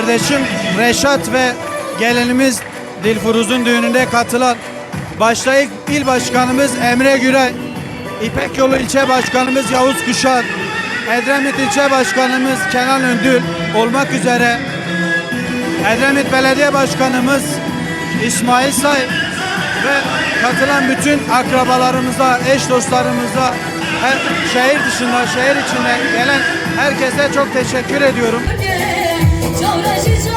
kardeşim Reşat ve gelinimiz Dilfuruz'un düğününde katılan başta ilk il başkanımız Emre Gürel, İpek Yolu ilçe başkanımız Yavuz Kuşar, Edremit ilçe başkanımız Kenan Öndül olmak üzere Edremit Belediye Başkanımız İsmail Say ve katılan bütün akrabalarımıza, eş dostlarımıza, her şehir dışında, şehir içinde gelen herkese çok teşekkür ediyorum. 就有热情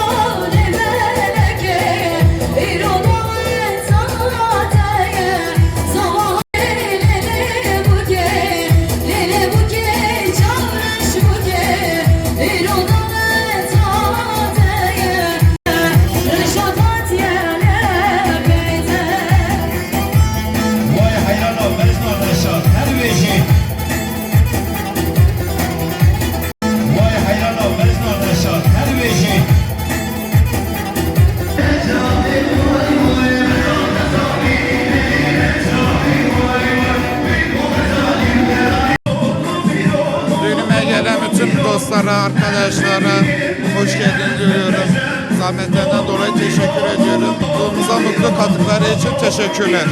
Zahmetlerinden dolayı teşekkür ediyorum. Mutluluğumuza mutlu katıkları için teşekkürler.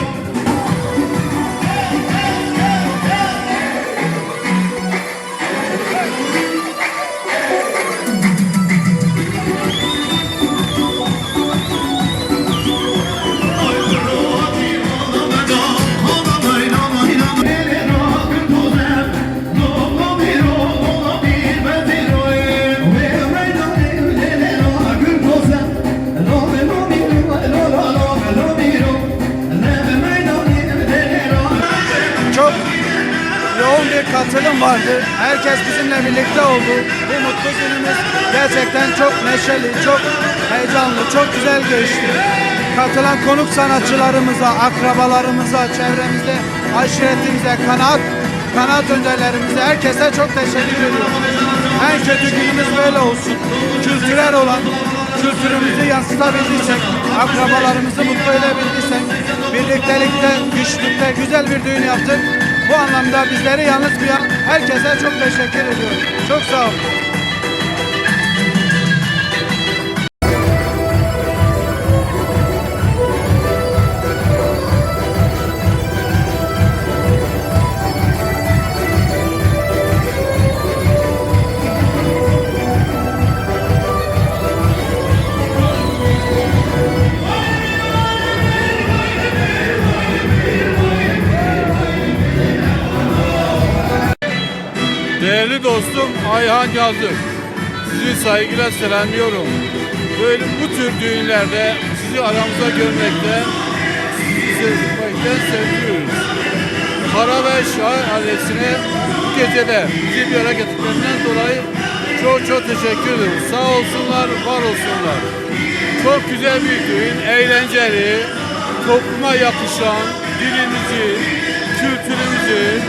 Herkes bizimle birlikte oldu. Bu mutlu günümüz gerçekten çok neşeli, çok heyecanlı, çok güzel geçti. Katılan konuk sanatçılarımıza, akrabalarımıza, çevremizde, aşiretimize, kanaat, kanaat önderlerimize, herkese çok teşekkür ediyorum. En kötü günümüz böyle olsun. Kültürel olan, kültürümüzü yansıtabildiysek, akrabalarımızı mutlu edebildiysek, birliktelikte, güçlükte güzel bir düğün yaptık. Bu anlamda bizleri yalnız duyan herkese çok teşekkür ediyorum. Çok sağ olun. Ayhan Yazır. Sizi saygıyla selamlıyorum. Böyle bu tür düğünlerde sizi aramızda görmekte, sizi sevmekten seviniyoruz. Kara ve Şah ailesine bu gecede bizi bir araya getirdiklerinden dolayı çok çok teşekkür ederim. Sağ olsunlar, var olsunlar. Çok güzel bir düğün, eğlenceli, topluma yakışan, dilimizi, kültürümüzü,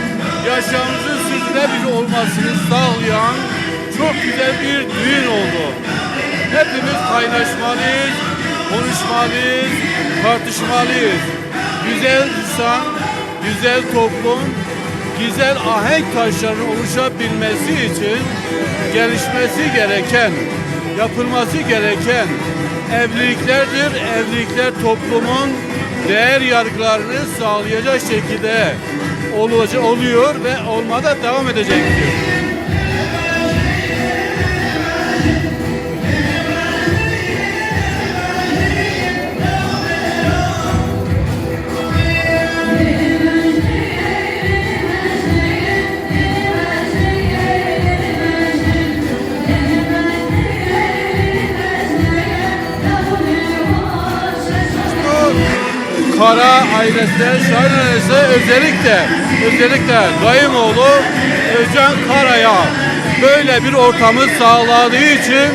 yaşamımızın sürdürülebilir olmasını sağlayan çok güzel bir düğün oldu. Hepimiz kaynaşmalıyız, konuşmalıyız, tartışmalıyız. Güzel insan, güzel toplum, güzel ahenk taşlarının oluşabilmesi için gelişmesi gereken, yapılması gereken evliliklerdir. Evlilikler toplumun değer yargılarını sağlayacak şekilde olacak, oluyor ve olmada devam edecektir. Kara ailesine, Şahin ailesine özellikle, özellikle Dayımoğlu Özcan Kara'ya böyle bir ortamı sağladığı için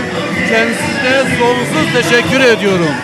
kendisine sonsuz teşekkür ediyorum.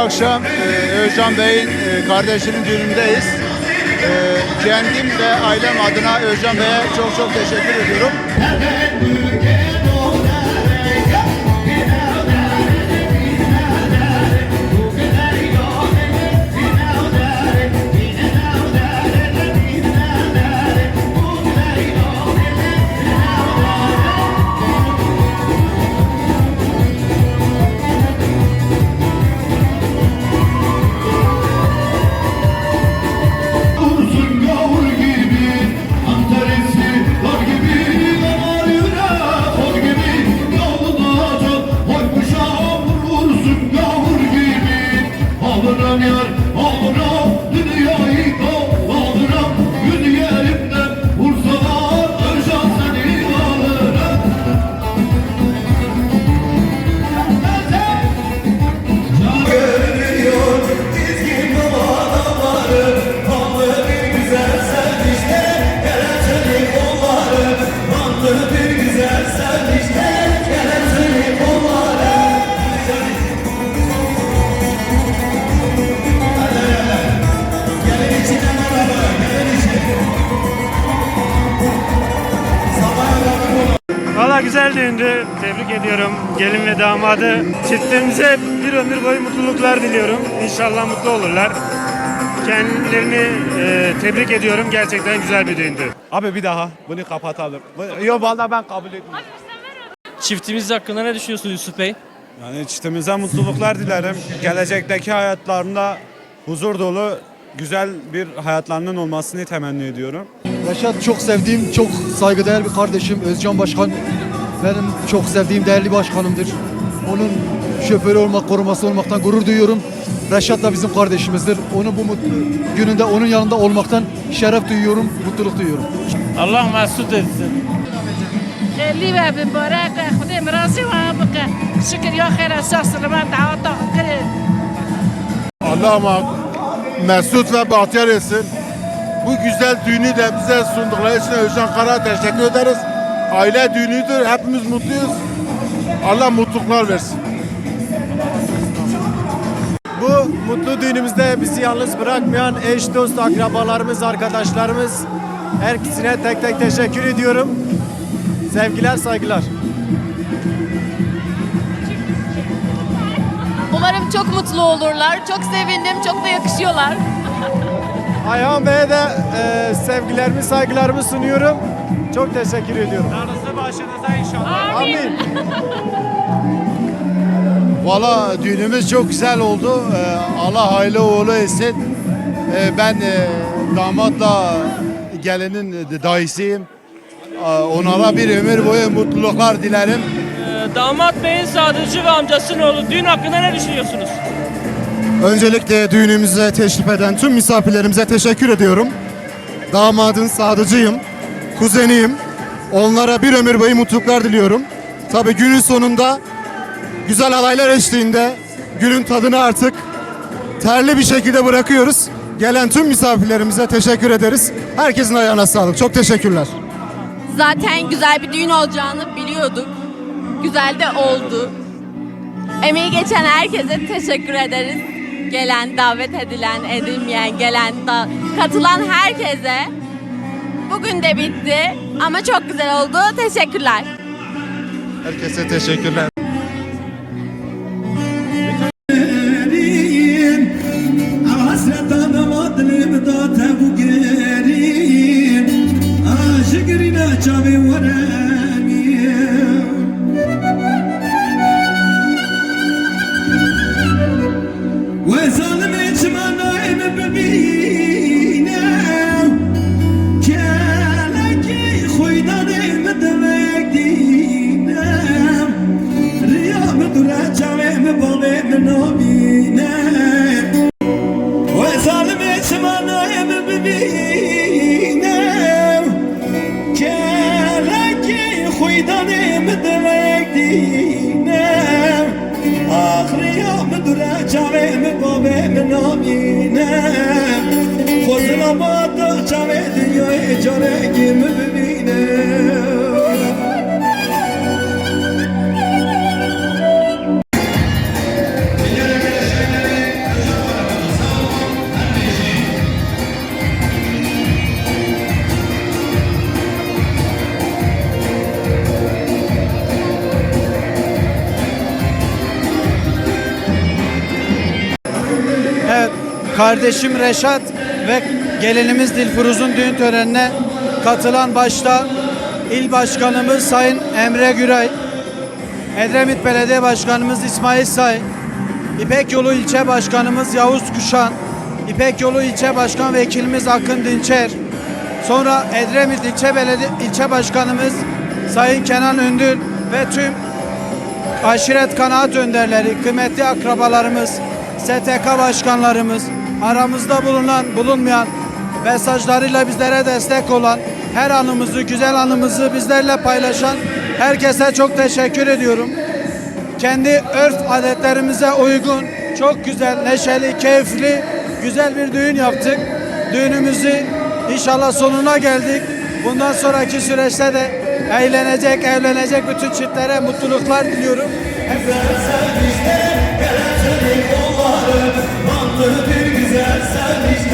Akşam e, Özcan Bey'in e, kardeşinin düğünündeyiz. E, kendim ve ailem adına Özcan Bey'e çok çok teşekkür ediyorum. Valla güzel düğündü. Tebrik ediyorum gelin ve damadı. Çiftimize bir ömür boyu mutluluklar diliyorum. İnşallah mutlu olurlar. Kendilerini e, tebrik ediyorum. Gerçekten güzel bir düğündü. Abi bir daha bunu kapatalım. Bu- Yok valla ben kabul etmiyorum. Çiftimiz hakkında ne düşünüyorsunuz Yusuf Bey? Yani çiftimize mutluluklar dilerim. Gelecekteki hayatlarında huzur dolu güzel bir hayatlarının olmasını temenni ediyorum. Reşat çok sevdiğim, çok saygıdeğer bir kardeşim. Özcan Başkan benim çok sevdiğim değerli başkanımdır. Onun şoförü olmak, koruması olmaktan gurur duyuyorum. Reşat da bizim kardeşimizdir. Onu bu mutlu gününde onun yanında olmaktan şeref duyuyorum, mutluluk duyuyorum. Allah mesut etsin. خلي بقى بمبارك خدي مراسي وابقى شكر يا خير اساس ما دعوت كريم Allah mesut ve bahtiyar etsin. Bu güzel düğünü de bize sundukları için Özcan Kara teşekkür ederiz. Aile düğünüdür. Hepimiz mutluyuz. Allah mutluluklar versin. Bu mutlu düğünümüzde bizi yalnız bırakmayan eş, dost, akrabalarımız, arkadaşlarımız herkesine tek tek teşekkür ediyorum. Sevgiler, saygılar. Umarım çok mutlu olurlar. Çok sevindim. Çok da yakışıyorlar. Ayhan Bey'e de e, sevgilerimi, saygılarımı sunuyorum. Çok teşekkür ediyorum. Darısı başınıza inşallah. Amin. Valla düğünümüz çok güzel oldu. Ee, Allah hayırlı uğurlu etsin. Ee, ben e, damatla gelinin dayısıyım. Ee, Onlara bir ömür boyu mutluluklar dilerim. Ee, damat Bey'in sadıcı ve amcasının oğlu düğün hakkında ne düşünüyorsunuz? Öncelikle düğünümüze teşrif eden tüm misafirlerimize teşekkür ediyorum. Damadın sadıcıyım, kuzeniyim. Onlara bir ömür boyu mutluluklar diliyorum. Tabii günün sonunda güzel halaylar eşliğinde günün tadını artık terli bir şekilde bırakıyoruz. Gelen tüm misafirlerimize teşekkür ederiz. Herkesin ayağına sağlık. Çok teşekkürler. Zaten güzel bir düğün olacağını biliyorduk. Güzel de oldu. Emeği geçen herkese teşekkür ederiz. Gelen, davet edilen, edilmeyen, gelen, da, katılan herkese. Bugün de bitti ama çok güzel oldu. Teşekkürler. Herkese teşekkürler. gerin Hasret huydanım demek dinem Ah riyam dura çavem balem nominem Khozlamadı çave dünyayı kardeşim Reşat ve gelinimiz Dilfuruz'un düğün törenine katılan başta İl Başkanımız Sayın Emre Güray, Edremit Belediye Başkanımız İsmail Say, İpek Yolu İlçe Başkanımız Yavuz Kuşan, İpek Yolu İlçe Başkan Vekilimiz Akın Dinçer, sonra Edremit İlçe Belediye İlçe Başkanımız Sayın Kenan Ündül ve tüm aşiret kanaat önderleri, kıymetli akrabalarımız, STK başkanlarımız, aramızda bulunan, bulunmayan, mesajlarıyla bizlere destek olan, her anımızı, güzel anımızı bizlerle paylaşan herkese çok teşekkür ediyorum. Kendi örf adetlerimize uygun, çok güzel, neşeli, keyifli, güzel bir düğün yaptık. Düğünümüzü inşallah sonuna geldik. Bundan sonraki süreçte de eğlenecek, evlenecek bütün çiftlere mutluluklar diliyorum. Sevmişte Yes,